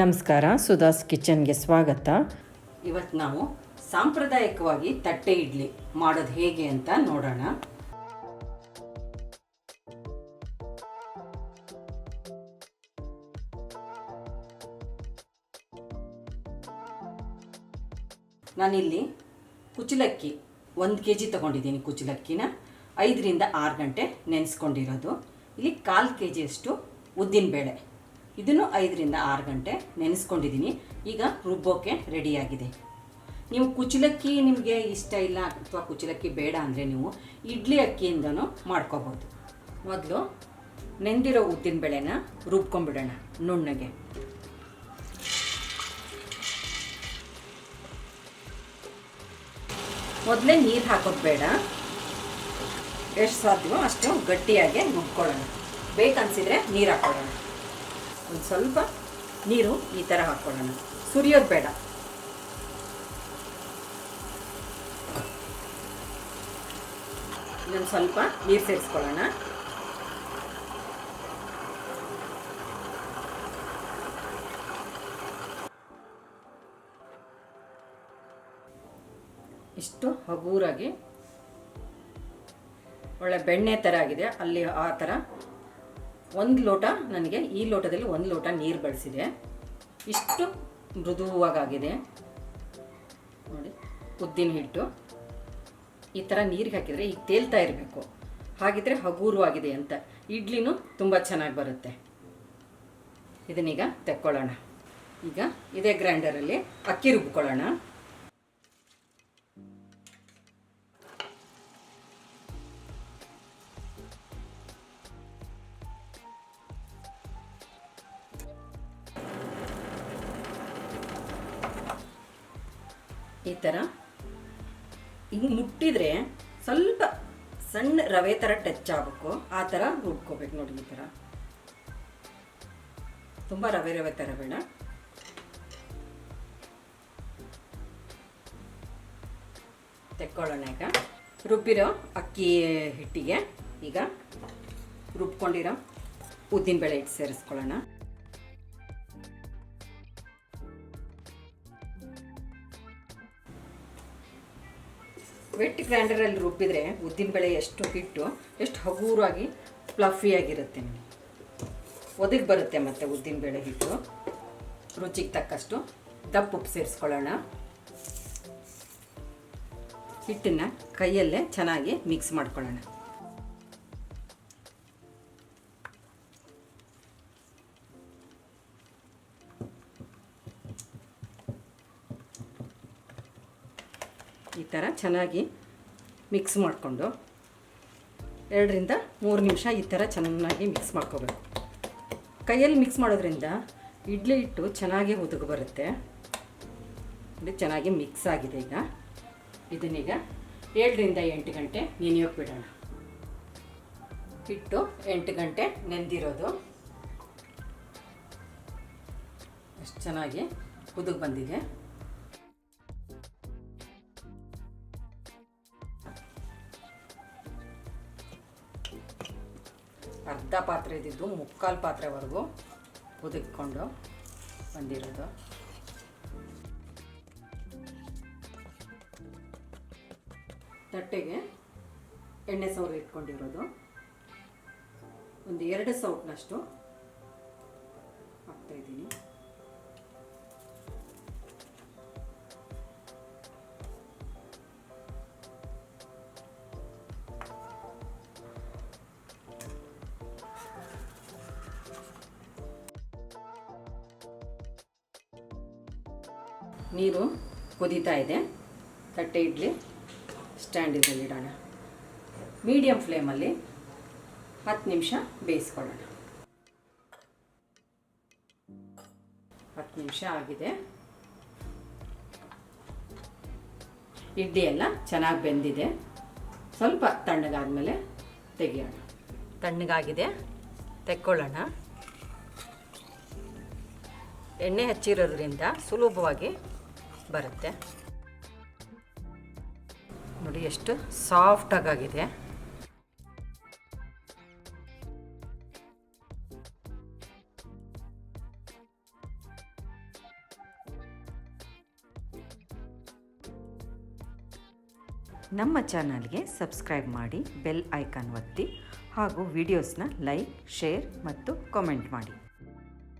ನಮಸ್ಕಾರ ಸುಧಾಸ್ ಕಿಚನ್ಗೆ ಸ್ವಾಗತ. ಇವತ್ತು ನಾವು ಸಾಂಪ್ರದಾಯಿಕವಾಗಿ ತಟ್ಟೆ ಇಡ್ಲಿ ಮಾಡೋದು ಹೇಗೆ ಅಂತ ನೋಡೋಣ. ನಾನಿಲ್ಲಿ ಕುಚಲಕ್ಕಿ ಒಂದು ಕೆ ಜಿ ತೊಗೊಂಡಿದ್ದೀನಿ ಕುಚಲಕ್ಕಿನ ಐದರಿಂದ ಆರು ಗಂಟೆ ನೆನೆಸ್ಕೊಂಡಿರೋದು. ಇಲ್ಲಿ ಕಾಲು ಕೆ ಜಿಯಷ್ಟು ಉದ್ದಿನಬೇಳೆ. ಇದನ್ನು ಐದರಿಂದ ಆರು ಗಂಟೆ ನೆನೆಸ್ಕೊಂಡಿದ್ದೀನಿ. ಈಗ ರುಬ್ಬೋಕೆ ರೆಡಿಯಾಗಿದೆ. ನೀವು ಕುಚಲಕ್ಕಿ ನಿಮಗೆ ಇಷ್ಟ ಇಲ್ಲ ಅಥವಾ ಕುಚಲಕ್ಕಿ ಬೇಡ ಅಂದರೆ ನೀವು ಇಡ್ಲಿ ಅಕ್ಕಿಯಿಂದನೂ ಮಾಡ್ಕೋಬೋದು. ಮೊದಲು ನೆಂದಿರೋ ಉದ್ದಿನಬೇಳೆನ ರುಬ್ಕೊಂಡ್ಬಿಡೋಣ ನುಣ್ಣಗೆ. ಮೊದಲೇ ನೀರು ಹಾಕೋದು ಬೇಡ. ಎಷ್ಟು ಸಾಧ್ಯವೋ ಅಷ್ಟು ಗಟ್ಟಿಯಾಗಿ ರುಬ್ಕೊಳ್ಳೋಣ. ಬೇಕನ್ಸಿದ್ರೆ ನೀರು ಹಾಕ್ಕೊಳ್ಳೋಣ. ಒಂದು ಸ್ವಲ್ಪ ನೀರು ಈ ಥರ ಹಾಕ್ಕೊಳ್ಳೋಣ ಸುರಿಯೋದು ಬೇಡ. ಇನ್ನೊಂದು ಸ್ವಲ್ಪ ನೀರು ಸೇರಿಸ್ಕೊಳ್ಳೋಣ. ಇಷ್ಟು ಹಗೂರಾಗಿ ಒಳ್ಳೆ ಬೆಣ್ಣೆ ಥರ ಆಗಿದೆ. ಅಲ್ಲಿ ಆ ಥರ ಒಂದು ಲೋಟ ನನಗೆ ಈ ಲೋಟದಲ್ಲಿ ಒಂದು ಲೋಟ ನೀರು ಬಳಸಿದೆ. ಇಷ್ಟು ಮೃದುವಾಗಿದೆ ನೋಡಿ, ಉದ್ದಿನ ಹಿಟ್ಟು. ಈ ಥರ ನೀರಿಗೆ ಹಾಕಿದರೆ ಈಗ ತೇಲ್ತಾ ಇರಬೇಕು. ಹಾಗಿದ್ರೆ ಹಗೂರವಾಗಿದೆ ಅಂತ. ಇಡ್ಲಿನೂ ತುಂಬ ಚೆನ್ನಾಗಿ ಬರುತ್ತೆ. ಇದನ್ನೀಗ ತೆಕ್ಕೊಳ್ಳೋಣ. ಈಗ ಇದೇ ಗ್ರೈಂಡರಲ್ಲಿ ಅಕ್ಕಿ ರುಬ್ಕೊಳ್ಳೋಣ. ಈ ಥರ ಹಿಂಗೆ ಮುಟ್ಟಿದ್ರೆ ಸ್ವಲ್ಪ ಸಣ್ಣ ರವೆ ಥರ ಟಚ್ ಆಗಬೇಕು. ಆ ಥರ ರುಬ್ಕೋಬೇಕು ನೋಡಿ ಈ ಥರ ತುಂಬ ರವೆ ರವೆ ಥರ ಬೇಡ. ತೆಕ್ಕೊಳ್ಳೋಣ ಈಗ. ರುಬ್ಬಿರೋ ಅಕ್ಕಿ ಹಿಟ್ಟಿಗೆ. ಈಗ ರುಬ್ಕೊಂಡಿರೋ ಉದ್ದಿನ ಬೇಳೆ ಹಿಟ್ಟು ಸೇರಿಸ್ಕೊಳ್ಳೋಣ. ವೆಟ್ ಗ್ರೈಂಡರಲ್ಲಿ ರುಬ್ಬಿದರೆ ಉದ್ದಿನಬೇಳೆ ಎಷ್ಟು ಹಿಟ್ಟು, ಎಷ್ಟು ಹಗೂರಾಗಿ ಫ್ಲಫಿಯಾಗಿರುತ್ತೆ ನಿಮಗೆ ಒದಗಿ ಬರುತ್ತೆ ಮತ್ತು ಉದ್ದಿನಬೇಳೆ ಹಿಟ್ಟು. ರುಚಿಗೆ ತಕ್ಕಷ್ಟು ದಪ್ಪ ಉಪ್ಪು ಸೇರಿಸ್ಕೊಳ್ಳೋಣ. ಹಿಟ್ಟನ್ನು ಕೈಯಲ್ಲೇ ಚೆನ್ನಾಗಿ ಮಿಕ್ಸ್ ಮಾಡ್ಕೊಳ್ಳೋಣ. ಥರ ಚೆನ್ನಾಗಿ ಮಿಕ್ಸ್ ಮಾಡಿಕೊಂಡು ಎರಡರಿಂದ ಮೂರು ನಿಮಿಷ ಈ ಥರ ಚೆನ್ನಾಗಿ ಮಿಕ್ಸ್ ಮಾಡ್ಕೋಬೇಕು. ಕೈಯಲ್ಲಿ ಮಿಕ್ಸ್ ಮಾಡೋದ್ರಿಂದ ಇಡ್ಲಿ ಹಿಟ್ಟು ಚೆನ್ನಾಗಿ ಉದುಗು ಬರುತ್ತೆ. ಇದು ಚೆನ್ನಾಗಿ ಮಿಕ್ಸ್ ಆಗಿದೆ ಈಗ. ಇದನ್ನೀಗ ಏಳರಿಂದ ಎಂಟು ಗಂಟೆ ನೆನೆಯೋಕೆ ಬಿಡೋಣ. ಹಿಟ್ಟು ಎಂಟು ಗಂಟೆ ನೆಂದಿರೋದು. ಅಷ್ಟು ಚೆನ್ನಾಗಿ ಉದುಗು ಬಂದಿದೆ. ಅರ್ಧ ಪಾತ್ರೆ ಇದ್ದಿದ್ದು ಮುಕ್ಕಾಲು ಪಾತ್ರೆವರೆಗೂ ಕುದಿಕೊಂಡು ಬಂದಿರೋದು. ತಟ್ಟೆಗೆ ಎಣ್ಣೆ ಸೌರು ಇಟ್ಕೊಂಡಿರೋದು. ಒಂದು ಎರಡು ಸೌಟ್ನಷ್ಟು ಹಾಕ್ತಾಯಿದ್ದೀನಿ ನೀರು ಕುದೀತಾ ಇದೆ. ತಟ್ಟೆ ಇಡ್ಲಿ. ಸ್ಟ್ಯಾಂಡ್ ಇದರಲ್ಲಿ ಇಡೋಣ. ಮೀಡಿಯಮ್ ಫ್ಲೇಮಲ್ಲಿ ಹತ್ತು ನಿಮಿಷ ಬೇಯಿಸ್ಕೊಳ್ಳೋಣ. ಹತ್ತು ನಿಮಿಷ ಆಗಿದೆ. ಇಡ್ಲಿ ಎಲ್ಲ ಚೆನ್ನಾಗಿ ಬೆಂದಿದೆ. ಸ್ವಲ್ಪ ತಣ್ಣಗಾದ್ಮೇಲೆ ತೆಗಿಯೋಣ. ತಣ್ಣಗಾಗಿದೆ. ತೆಕ್ಕೊಳ್ಳೋಣ. ಎಣ್ಣೆ ಹಚ್ಚಿರೋದ್ರಿಂದ ಸುಲಭವಾಗಿ ಬರುತ್ತೆ. ನೋಡಿ, ಎಷ್ಟು ಸಾಫ್ಟಾಗಿದೆ ನಮ್ಮ ಚಾನಲ್ಗೆ ಸಬ್ಸ್ಕ್ರೈಬ್ ಮಾಡಿ, ಬೆಲ್ ಐಕಾನ್ ಒತ್ತಿ ಹಾಗೂ ವಿಡಿಯೋಸ್ನ ಲೈಕ್, ಶೇರ್ ಮತ್ತು ಕಾಮೆಂಟ್ ಮಾಡಿ.